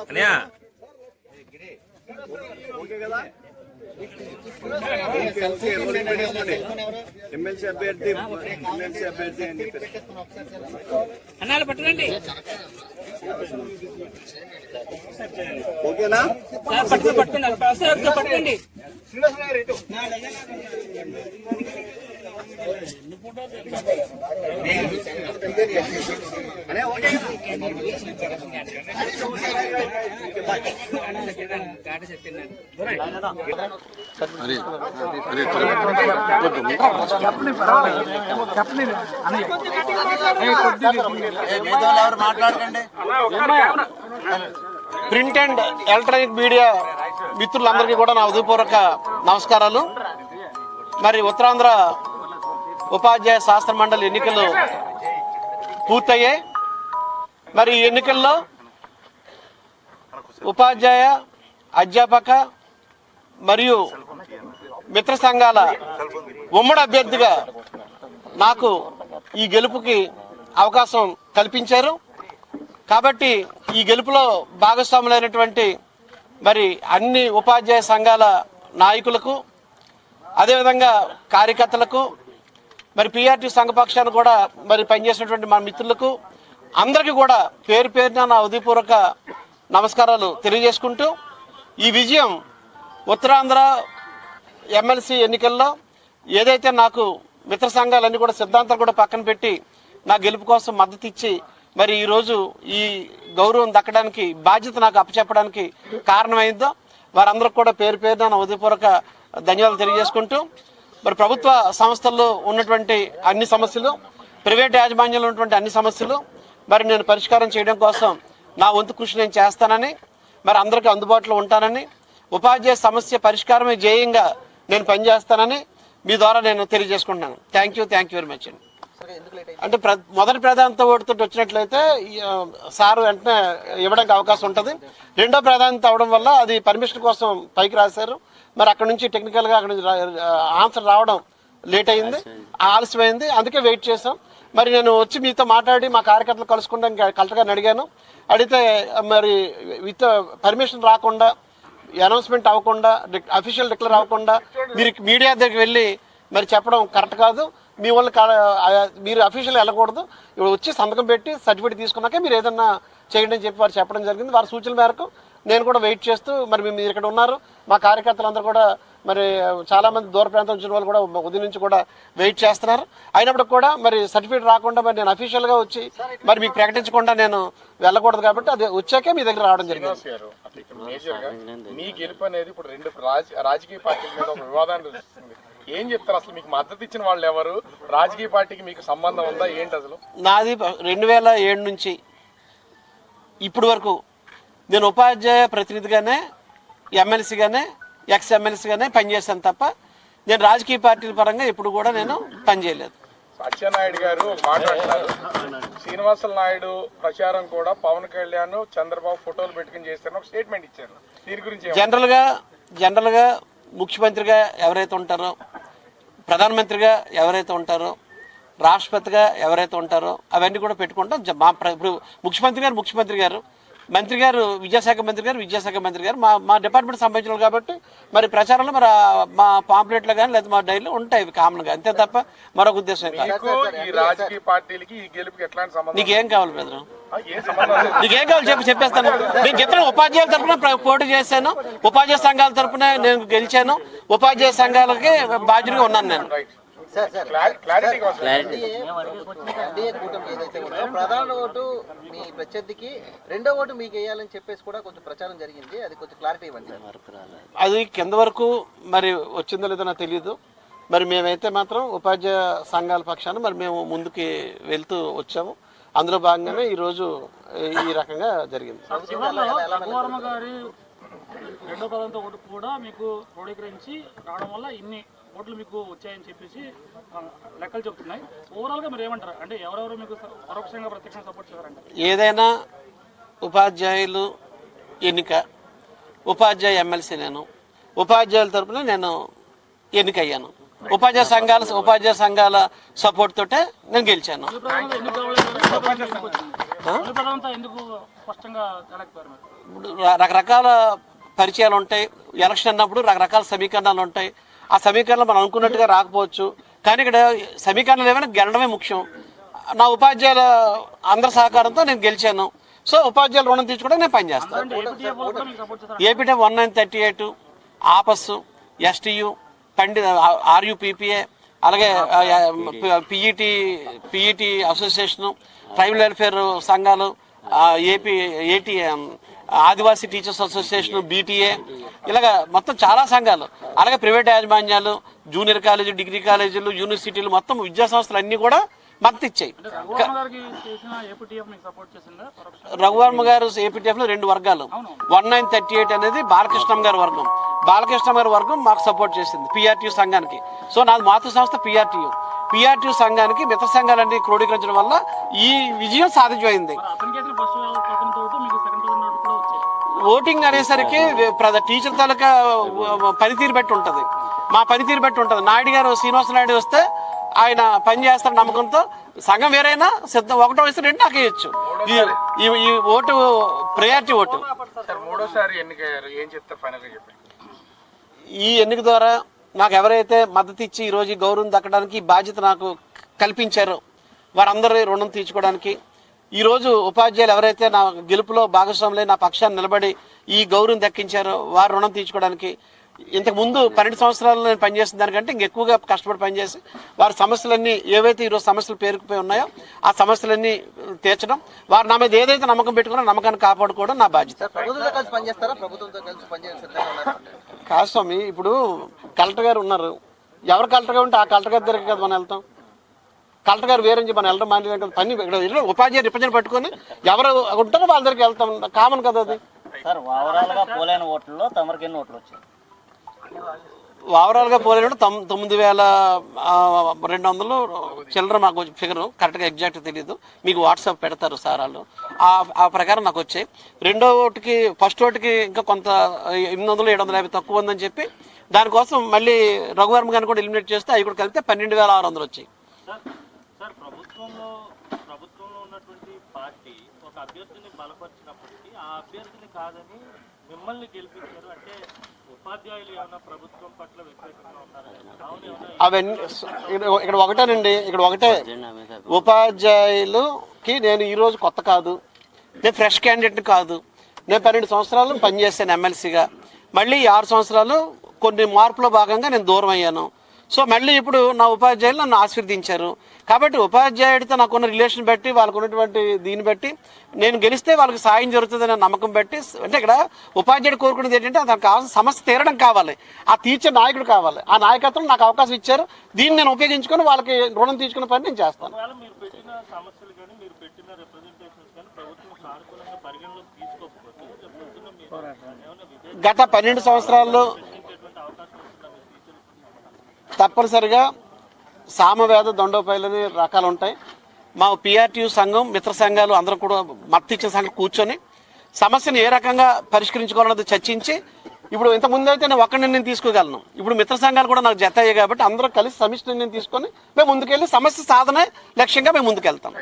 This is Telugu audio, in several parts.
అన్నయ్య ఎమ్మెల్సీ అభ్యర్థి ఎమ్మెల్సీ అభ్యర్థి అని చెప్పేసి. అన్నాలు పట్టుకోండి. ఓకేనా? పట్టుకో పట్టుకోండి పట్టుకోండి. అనే ప్రింట్ అండ్ ఎలక్ట్రానిక్ మీడియా మిత్రులందరికీ కూడా నా ఉదయపూర్వక నమస్కారాలు. మరి ఉత్తరాంధ్ర ఉపాధ్యాయ శాస్త్ర మండలి ఎన్నికలు పూర్తయ్యాయి. మరి ఈ ఎన్నికల్లో ఉపాధ్యాయ అధ్యాపక మరియు మిత్ర సంఘాల ఉమ్మడి అభ్యర్థిగా నాకు ఈ గెలుపుకి అవకాశం కల్పించారు. కాబట్టి ఈ గెలుపులో భాగస్వాములైనటువంటి మరి అన్ని ఉపాధ్యాయ సంఘాల నాయకులకు అదేవిధంగా కార్యకర్తలకు మరి పిఆర్టీ సంఘపక్షాన్ని కూడా మరి పనిచేసినటువంటి మా మిత్రులకు అందరికీ కూడా పేరు పేరున నా ఉదయపూర్వక నమస్కారాలు తెలియజేసుకుంటూ ఈ విజయం ఉత్తరాంధ్ర ఎమ్మెల్సీ ఎన్నికల్లో ఏదైతే నాకు మిత్ర సంఘాలన్నీ కూడా సిద్ధాంతాలు కూడా పక్కన పెట్టి నా గెలుపు కోసం మద్దతు ఇచ్చి మరి ఈరోజు ఈ గౌరవం దక్కడానికి బాధ్యత నాకు అప్పచెప్పడానికి కారణమైందో వారందరికి కూడా పేరు పేరున ఉదయపూర్వక ధన్యవాదాలు తెలియజేసుకుంటూ మరి ప్రభుత్వ సంస్థల్లో ఉన్నటువంటి అన్ని సమస్యలు ప్రైవేట్ యాజమాన్యంలో ఉన్నటువంటి అన్ని సమస్యలు మరి నేను పరిష్కారం చేయడం కోసం నా వంతు కృషి నేను చేస్తానని మరి అందరికీ అందుబాటులో ఉంటానని ఉపాధ్యాయ సమస్య పరిష్కారమే ధ్యేయంగా నేను పనిచేస్తానని మీ ద్వారా నేను తెలియజేసుకుంటున్నాను. Thank you thank you very much అండి అంటే ప్ర మొదటి ప్రాధాన్యత ఓటుతో వచ్చినట్లయితే సారు వెంటనే ఇవ్వడానికి అవకాశం ఉంటుంది. రెండో ప్రాధాన్యత అవడం వల్ల అది పర్మిషన్ కోసం పైకి రాశారు. మరి అక్కడ నుంచి టెక్నికల్గా అక్కడ నుంచి ఆన్సర్ రావడం లేట్ అయింది ఆలస్యమైంది. అందుకే వెయిట్ చేసాం మరి నేను వచ్చి మీతో మాట్లాడి మా కార్యకర్తలు కలుసుకుంటానికి కలెక్టర్ గారిని అడిగాను. అడిగితే మరి విత్ పర్మిషన్ రాకుండా అనౌన్స్మెంట్ అవ్వకుండా అఫీషియల్ డిక్లేర్ అవ్వకుండా మీరు మీడియా దగ్గరికి వెళ్ళి మరి చెప్పడం కరెక్ట్ కాదు. మీ వాళ్ళు ఆ, మీరు అఫీషియల్ వెళ్ళకూడదు. ఇప్పుడు వచ్చి సంతకం పెట్టి సర్టిఫికేట్ తీసుకున్నాక మీరు ఏదన్నా చేయండి అని చెప్పి వారు చెప్పడం జరిగింది. వారి సూచనల మేరకు నేను కూడా వెయిట్ చేస్తూ మరి మీరు ఇక్కడ ఉన్నారు. మా కార్యకర్తలందరూ కూడా మరి చాలా మంది దూర ప్రాంతం వచ్చిన వాళ్ళు కూడా ఉదయం నుంచి కూడా వెయిట్ చేస్తున్నారు. అయినప్పుడు కూడా మరి సర్టిఫికేట్ రాకుండా మరి నేను అఫీషియల్గా వచ్చి మరి మీకు ప్రకటించకుండా నేను వెళ్ళకూడదు కాబట్టి అది వచ్చాకే మీ దగ్గర రావడం జరిగింది. మీ గెలుపు అనేది ఇప్పుడు రెండు రాజ- రాజకీయ పార్టీల మీద ఒక వివాదాన్ని ఏం చెప్తారు అసలు మీకు మద్దతు ఇచ్చిన వాళ్ళు ఎవరు? రాజకీయ పార్టీకి మీకు సంబంధం ఉందా? ఏంటి అసలు? నాది రెండు వేల ఏడు నుంచి ఇప్పటి వరకు నేను ఉపాధ్యాయ ప్రతినిధిగానే ఎమ్మెల్సీగానే ఎక్స్ ఎమ్మెల్సీగానే పనిచేశాను తప్ప నేను రాజకీయ పార్టీల పరంగా ఇప్పుడు కూడా నేను పనిచేయలేదు. అచ్చెన్నాయుడు గారు ఒక మాట అంటున్నారు శ్రీనివాసుల నాయుడు ప్రచారం కూడా పవన్ కళ్యాణ్ చంద్రబాబు ఫోటోలు పెట్టుకుని చేస్తారని ఒక స్టేట్మెంట్ ఇచ్చారు. దీని గురించి? జనరల్గా జనరల్గా ముఖ్యమంత్రిగా ఎవరైతే ఉంటారో ప్రధానమంత్రిగా ఎవరైతే ఉంటారో రాష్ట్రపతిగా ఎవరైతే ఉంటారో అవన్నీ కూడా పెట్టుకుంటాం. మా ముఖ్యమంత్రి గారు ముఖ్యమంత్రి గారు మంత్రి గారు విద్యాశాఖ మంత్రి గారు విద్యాశాఖ మంత్రి గారు మా మా డిపార్ట్మెంట్ సంబంధించిన కాబట్టి మరి ప్రచారంలో మరి మా పాంప్లెట్లో కానీ లేదా మా డైరీలో ఉంటాయి కామన్గా అంతే తప్ప మరొక ఉద్దేశం నీకేం కావాలి బ్రదర్. నీకేం కావాలి చెప్పి చెప్పేస్తాను. నేను చెప్తాను ఉపాధ్యాయుల తరపున ప్ర- పోటీ చేశాను. ఉపాధ్యాయ సంఘాల తరపున నేను గెలిచాను. ఉపాధ్యాయ సంఘాలకి బాధ్యుడిగా ఉన్నాను నేను. ప్రధాన ఓటు మీ ప్రత్యర్థికి రెండో ఓటు మీకు వేయాలని చెప్పేసి కూడా కొంచెం ప్రచారం జరిగింది. అది కొంచెం క్లారిటీ ఇవ్వండి సార్. అది కింద వరకు మరి వచ్చిందో లేదో నాకు తెలియదు మరి మేమైతే మాత్రం ఉపాధ్యాయ సంఘాల పక్షాన మరి మేము ముందుకి వెళ్తూ వచ్చాము. అందులో భాగంగానే ఈరోజు ఈ రకంగా జరిగింది. రెండో పదంతో ఒకటి కూడా మీకు క్రోడీకరించి రావడం వల్ల ఇన్ని ఓట్లు మీకు వచ్చాయని చెప్పేసి లెక్కలు చెప్తున్నాయి. ఓవరాల్గా మీరు ఏమంటారు? అంటే ఎవరెవరు మీకు పరోక్షంగా ప్రత్యక్షంగా సపోర్ట్ చేశారంటే? ఏదైనా ఉపాధ్యాయులు ఎన్నిక ఉపాధ్యాయ ఎమ్మెల్సీ నేను ఉపాధ్యాయుల తరపున నేను ఎన్నికయ్యాను. ఉపాధ్యాయ సంఘాల ఉపాధ్యాయ సంఘాల సపోర్ట్ తోటే నేను గెలిచాను. రకరకాల పరిచయాలు ఉంటాయి ఎలక్షన్ అన్నప్పుడు రకరకాల సమీకరణాలు ఉంటాయి ఆ సమీకరణలు మనం అనుకున్నట్టుగా రాకపోవచ్చు. కానీ ఇక్కడ సమీకరణలు ఏమైనా గెలడమే ముఖ్యం. నా ఉపాధ్యాయుల అందరి సహకారంతో నేను గెలిచాను. సో ఉపాధ్యాయుల రుణం తీర్చుకోవడం నేను పనిచేస్తాను. APT one nine thirty eight ఆపస్ STU పండి ఆర్యుపిపిఏ అలాగే PET PET association tribal welfare సంఘాలు AP AT Adivasi teachers association BTA ఇలాగ మొత్తం చాలా సంఘాలు. అలాగే ప్రైవేట్ యాజమాన్యాలు జూనియర్ కాలేజీ డిగ్రీ కాలేజీలు యూనివర్సిటీలు మొత్తం విద్యా సంస్థలు అన్నీ కూడా మద్దతు ఇచ్చాయి రఘువర్మ గారు ఏపీటీఎఫ్లో రెండు వర్గాలు. వన్ నైన్ థర్టీ ఎయిట్ అనేది బాలకృష్ణం గారి వర్గం. బాలకృష్ణ గారి వర్గం మాకు సపోర్ట్ చేసింది పిఆర్టీ సంఘానికి. సో నాది మాతృ సంస్థ పిఆర్టీ పిఆర్టీ సంఘానికి మిత్ర సంఘాలన్నీ క్రోడీకరించడం వల్ల ఈ విజయం సాధించమైంది ఓటింగ్ అనేసరికి టీచర్ తాలూకా పనితీరు బట్టి ఉంటుంది. మా పనితీరు బట్టి ఉంటుంది. నాయుడు గారు శ్రీనివాస నాయుడు వస్తే ఆయన పని చేస్తాడు నమ్మకంతో సంఘం వేరైనా సిద్ధం ఒకటో వయసు రెండు నాకు ఇవ్వచ్చు ఈ- ఓటు ప్రయారిటీ ఓటు. సార్ మూడోసారి ఎన్నికయ్యారు. ఏం చెప్తారు ఈ ఎన్నిక ద్వారా నాకు ఎవరైతే మద్దతు ఇచ్చి ఈరోజు గౌరవం దక్కడానికి బాధ్యత నాకు కల్పించారో వారందరి రుణం తీర్చుకోవడానికి ఈరోజు ఉపాధ్యాయులు ఎవరైతే నా గెలుపులో భాగస్వాములై నా పక్షాన్ని నిలబడి ఈ గౌరవం దక్కించారో వారి రుణం తీర్చుకోవడానికి ఇంతకు ముందు పన్నెండు సంవత్సరాలు నేను పనిచేసిన దానికంటే ఇంకెక్కువగా కష్టపడి పనిచేసి వారి సమస్యలన్నీ ఏవైతే ఈరోజు సమస్యలు పేరుకుపోయి ఉన్నాయో ఆ సమస్యలన్నీ తీర్చడం వారు నా మీద ఏదైతే నమ్మకం పెట్టుకున్నా నమ్మకాన్ని కాపాడుకోవడం నా బాధ్యత. కాదు స్వామి ఇప్పుడు కలెక్టర్ గారు ఉన్నారు. ఎవరు కలెక్టర్ గారు ఉంటే ఆ కలెక్టర్ గారి దగ్గరికి కదా మనం వెళ్తాం. కలెక్టర్ గారు వేరే మనం వెళ్ళడం మానేది కదా పని ఇక్కడ ఉపాధ్యాయ రిప్రజెంట్ పట్టుకొని ఎవరు ఉంటారో వాళ్ళ దగ్గరికి వెళ్తాం. కామన్ కదా అది. సార్ ఓవరాల్గా పోలైన ఓట్లలో తమరికి ఎన్ని ఓట్లు వచ్చాయి? ఓవరాల్గా పోలేడు తొమ్మిది వేల రెండు వందలు చిల్లర మాకు ఫిగర్. కరెక్ట్గా ఎగ్జాక్ట్ తెలియదు మీకు వాట్సాప్ పెడతారు సార్ వాళ్ళు. ఆ ఆ ప్రకారం నాకు వచ్చాయి. రెండో ఓటుకి ఫస్ట్ ఓటుకి ఇంకా కొంత ఎనిమిది వందలు ఏడు వందల యాభై తక్కువ ఉందని చెప్పి దానికోసం మళ్ళీ రఘువర్మ గారిని కూడా ఎలిమినేట్ చేస్తే అవి కూడా కలిపితే పన్నెండు వేల ఆరు వందలు వచ్చాయి. సార్ ప్రభుత్వంలో ప్రభుత్వంలో ఉన్నటువంటి పార్టీ ఒక అభ్యర్థిని బలపరిచినప్పటికీ ఆ అభ్యర్థిని కాదని మిమ్మల్ని గెలిపించారు. అంటే ఉపాధ్యాయులు ఏమైనా ప్రభుత్వం పట్ల వ్యతిరేకంగా ఉన్నారా? అవన్నీ ఇక్కడ ఒకటేనండి. ఇక్కడ ఒకటే. ఉపాధ్యాయులుకి నేను ఈరోజు కొత్త కాదు. నేను ఫ్రెష్ క్యాండిడేట్ కాదు. నేను పన్నెండు సంవత్సరాలు పనిచేశాను ఎమ్మెల్సీగా. మళ్ళీ ఆరు సంవత్సరాలు కొన్ని మార్పులో భాగంగా నేను దూరం అయ్యాను. సో మళ్ళీ ఇప్పుడు నా ఉపాధ్యాయులు నన్ను ఆశీర్వదించారు. కాబట్టి ఉపాధ్యాయుడితో నాకున్న రిలేషన్ బట్టి వాళ్ళకు ఉన్నటువంటి దీన్ని బట్టి నేను గెలిస్తే వాళ్ళకి సాయం జరుగుతుందనే నమ్మకం బట్టి అంటే ఇక్కడ ఉపాధ్యాయుడు కోరుకునేది ఏంటంటే అతనికి కావాల్సిన సమస్య తీరడం కావాలి. ఆ తీర్చే నాయకుడు కావాలి. ఆ నాయకత్వం నాకు అవకాశం ఇచ్చారు. దీన్ని నేను ఉపయోగించుకొని వాళ్ళకి రుణం తీసుకునే పని నేను చేస్తాను. ఒకవేళ మీరు పెట్టిన తప్పనిసరిగా సామవేద దొండోపాయలని రకాలు ఉంటాయి మా పిఆర్టీయు సంఘం మిత్ర సంఘాలు అందరూ కూడా మత్తిచ్చిన సంఘం కూర్చొని సమస్యను ఏ రకంగా పరిష్కరించుకోవాలన్నది చర్చించి ఇప్పుడు ఇంత ముందు అయితే నేను ఒక్కడిని నిర్ణయం తీసుకోగలను. ఇప్పుడు మిత్ర సంఘాలు కూడా నాకు జత అయ్యాయి కాబట్టి అందరూ కలిసి సమిష్టి నిర్ణయం తీసుకొని మేము ముందుకెళ్ళి సమస్య సాధనే లక్ష్యంగా మేము ముందుకెళ్తాం.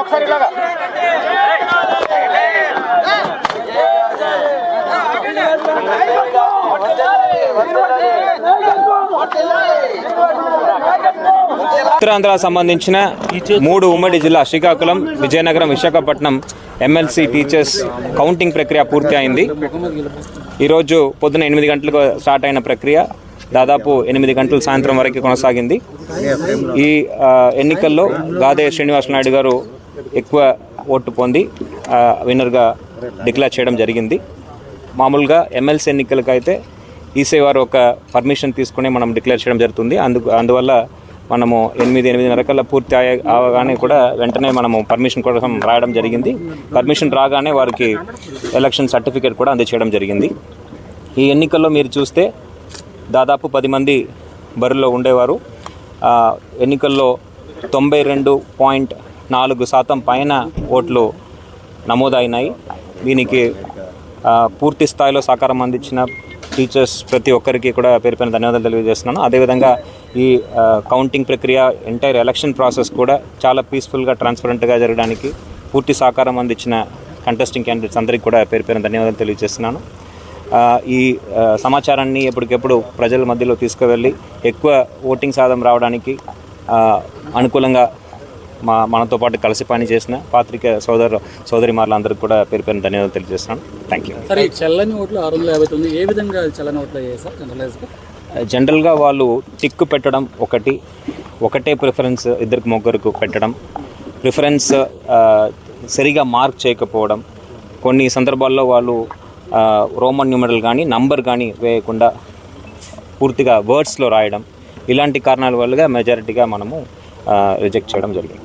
ఒకసారి ఉత్తరాంధ్ర సంబంధించిన మూడు ఉమ్మడి జిల్లా Srikakulam Vizianagaram Visakhapatnam MLC teachers counting ప్రక్రియ పూర్తి అయింది. ఈరోజు పొద్దున ఎనిమిది గంటలకు స్టార్ట్ అయిన ప్రక్రియ. దాదాపు ఎనిమిది గంటల సాయంత్రం వరకు కొనసాగింది. ఈ ఎన్నికల్లో గాదే శ్రీనివాస నాయుడు గారు ఎక్కువ ఓటు పొంది విన్నర్గా డిక్లేర్ చేయడం జరిగింది. మామూలుగా ఎమ్మెల్సీ ఎన్నికలకైతే అయితే వారు ఒక పర్మిషన్ తీసుకుని మనం డిక్లేర్ చేయడం జరుగుతుంది. అందు అందువల్ల మనము ఎనిమిది ఎనిమిదిన్నర కల్లా పూర్తి అయ్యే- అవగానే కూడా వెంటనే మనము పర్మిషన్ కోసం రాయడం జరిగింది. పర్మిషన్ రాగానే వారికి ఎలక్షన్ సర్టిఫికేట్ కూడా అందచేయడం జరిగింది. ఈ ఎన్నికల్లో మీరు చూస్తే దాదాపు పది మంది బరిలో ఉండేవారు. ఎన్నికల్లో తొంభై రెండు పాయింట్ నాలుగు శాతం పైన ఓట్లు నమోదైనాయి. దీనికి పూర్తి స్థాయిలో సహకారం అందించిన టీచర్స్ ప్రతి ఒక్కరికి కూడా పేరు పైన ధన్యవాదాలు తెలియజేస్తున్నాను. అదేవిధంగా ఈ కౌంటింగ్ ప్రక్రియ ఎంటైర్ ఎలక్షన్ ప్రాసెస్ కూడా చాలా పీస్ఫుల్గా ట్రాన్స్పరెంట్గా జరగడానికి పూర్తి సహకారం అందించిన కంటెస్టింగ్ క్యాండిడేట్స్ అందరికీ కూడా పేరు పైన ధన్యవాదాలు తెలియజేస్తున్నాను. ఈ సమాచారాన్ని ఎప్పటికెప్పుడు ప్రజల మధ్యలో తీసుకువెళ్ళి ఎక్కువ ఓటింగ్ శాతం రావడానికి అనుకూలంగా మా మనతో పాటు కలిసి పని చేసిన పాత్రిక సోదరు సోదరి అందరికీ కూడా పేరు పేరు ధన్యవాదాలు తెలియజేస్తున్నాను. థ్యాంక్ యూ సరే చల్లని ఓట్లు ఆరు వందల యాభై తొమ్మిది ఏ విధంగా చల్లని ఓట్లు అయ్యాయి సార్ జనరలైజ్గా జనరల్గా వాళ్ళు టిక్కు పెట్టడం ఒకటి ఒకటే ప్రిఫరెన్స్ ఇద్దరికి ముగ్గురికి పెట్టడం ప్రిఫరెన్స్ ఆ, సరిగా మార్క్ చేయకపోవడం కొన్ని సందర్భాల్లో వాళ్ళు ఆ, రోమన్ న్యూమరల్ కానీ నంబర్ కానీ వేయకుండా పూర్తిగా వర్డ్స్లో రాయడం ఇలాంటి కారణాల వల్లగా మెజారిటీగా మనము రిజెక్ట్ చేయడం జరిగింది.